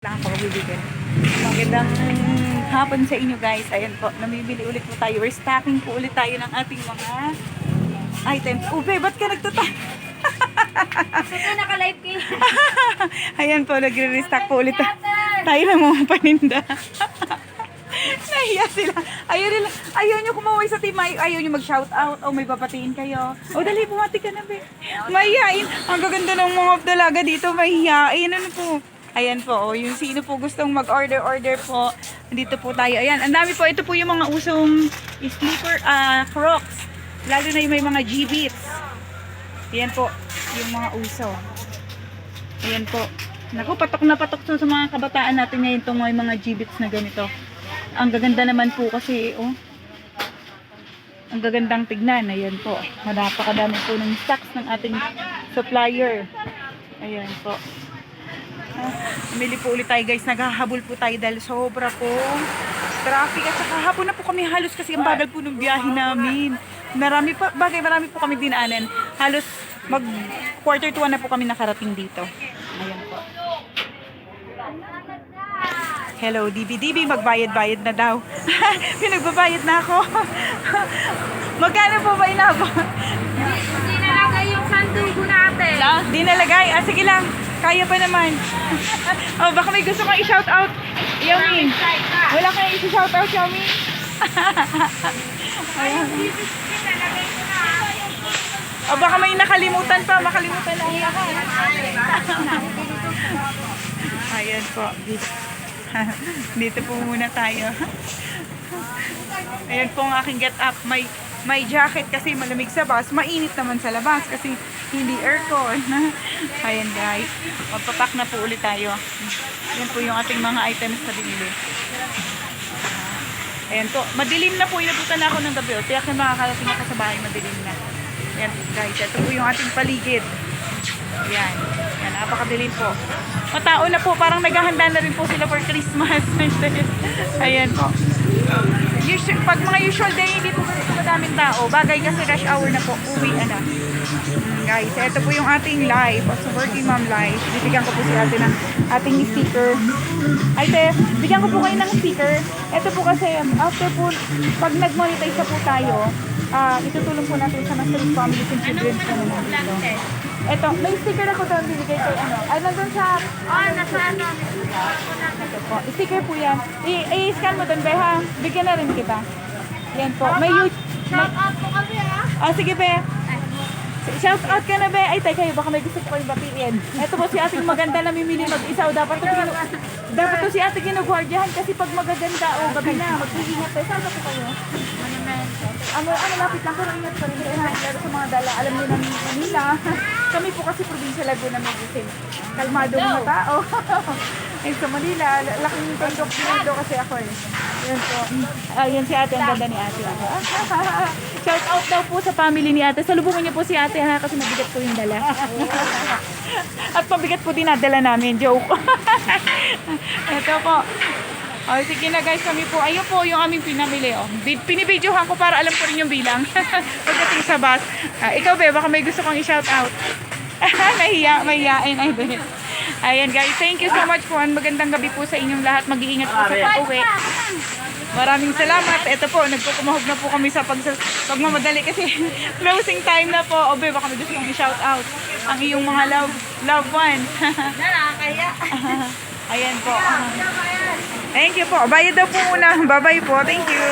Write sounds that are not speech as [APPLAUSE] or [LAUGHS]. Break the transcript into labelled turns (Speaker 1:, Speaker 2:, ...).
Speaker 1: lang ako bibigyan. Magandang hapon sa inyo guys. Ayan po, namimili ulit po tayo. We're stocking po ulit tayo ng ating mga items. Ube, ba't ka nagtuta?
Speaker 2: Ito naka-live kayo. [LAUGHS]
Speaker 1: Ayan po, nagre-restock po ulit ta- tayo ng mga paninda. [LAUGHS] Nahiya sila. Ayaw nila. Ayaw nyo kumaway sa team. Ay- Ayaw nyo mag-shout out. O may papatiin kayo. O dali, bumati ka na, be. Mahihain. Ang gaganda ng mga dalaga dito. Mahihain. Ano po? Ayan po. O, yung sino po gustong mag-order, order po. Dito po tayo. Ayan. Ang dami po. Ito po yung mga usong sleeper, ah, crocs. Lalo na yung may mga G-beats. Ayan po. Yung mga uso. Ayan po. Naku, patok na patok to sa mga kabataan natin ngayon itong may mga G-bits na ganito. Ang gaganda naman po kasi, oh. Ang gagandang tignan. Ayan po. Napakadami po ng stocks ng ating supplier. Ayan po. Umili po ulit tayo guys. Naghahabol po tayo dahil sobra po traffic. At saka hapon na po kami halos kasi ang bagal po ng biyahe namin. Marami pa, bagay marami po kami dinaanan. Halos mag quarter to one na po kami nakarating dito. Ayan po. Hello, DBDB, magbayad-bayad na daw. [LAUGHS] Pinagbabayad na ako. [LAUGHS] Magkano po ba inabot?
Speaker 2: Hindi nalagay yung sandugo natin.
Speaker 1: La? Di nalagay. Ah, sige lang. Kaya pa naman. [LAUGHS] oh, baka may gusto kang i-shout out. Yamin. Wala kang i-shout out, Yamin. [LAUGHS] Ayan. O baka may nakalimutan pa, makalimutan na ako. [LAUGHS] Ayan po. Dito po muna tayo. Ayan po ang aking get up. May may jacket kasi malamig sa bus. Mainit naman sa labas kasi hindi aircon. [LAUGHS] Ayan guys. Magpapak na po ulit tayo. Ayan po yung ating mga items na binili. Ayan po. Madilim na po. Inabutan na ako ng gabi. O, tiyak na makakarating ako sa bahay. Madilim na. Ayan guys. Ito po yung ating paligid. Ayan. Ayan. Napakadilim po. Matao na po. Parang naghahanda na rin po sila for Christmas. [LAUGHS] Ayan po. Usual, pag mga usual day, hindi po madaming tao. Bagay kasi rush hour na po. Uwi na. Mm, guys, ito po yung ating live. So, working mom live. Bibigyan ko po si ate ng ating sticker. Ay, te, bigyan ko po kayo ng sticker. Ito po kasi, after po, pag nag-monetize na po tayo, ah itutulong po natin sa Master Family and Children po dito. Ito, may sticker ako doon bibigay kay ano. Ay, nandun sa
Speaker 2: Oh, nasa ano.
Speaker 1: ito po. Sticker po yan. I-scan mo doon, be, ha? Bigyan na rin kita. Yan po. May you...
Speaker 2: Shout out po kami ah.
Speaker 1: ah, sige, be. Shout out ka na, be. Ay, tayo kayo. Baka may gusto ko kayong batiin. Ito po si ating maganda na mimili mag-isa. Dapat ginu- dapat to si ate ginugwardyahan kasi pag magaganda o gabi na, mag-iingat tayo. Saan po kayo? Ano, ano, lapit lang. Pero ingat pa rin kayo. Lalo sa mga dala. Alam niyo ng Manila. [LAUGHS] Kami po kasi probinsya Laguna Medicine. Kalmado mga tao. [LAUGHS] Ay, sa Manila, laking tondok dito kasi ako eh. Yan po. Ayun si ate, ang ganda ni ate. [LAUGHS] Shout out daw po sa family ni ate. Salubungan niyo po si ate ha, kasi mabigat po yung dala. At pabigat po dinadala namin. Joke. [LAUGHS] Ito po. O, sige na guys, kami po. Ayun po yung aming pinamili. Oh. Bi- Pinibidyohan ko para alam ko rin yung bilang. [LAUGHS] Pagdating sa bus. Ah, ikaw, be, baka may gusto kong i-shout out. [LAUGHS] Nahiya, mahiyain. Ay, be. Ayan guys, thank you so much po. Magandang gabi po sa inyong lahat. Mag-iingat po sa pag-uwi. Maraming salamat. Ito po, nagkukumahog na po kami sa pag pagmamadali kasi closing time na po. O, be, baka may gusto kong i-shout out ang iyong mga love, loved ones.
Speaker 2: Nakakaya.
Speaker 1: Ayan po. Thank you po. Bayad daw po muna. Bye-bye po. Thank you.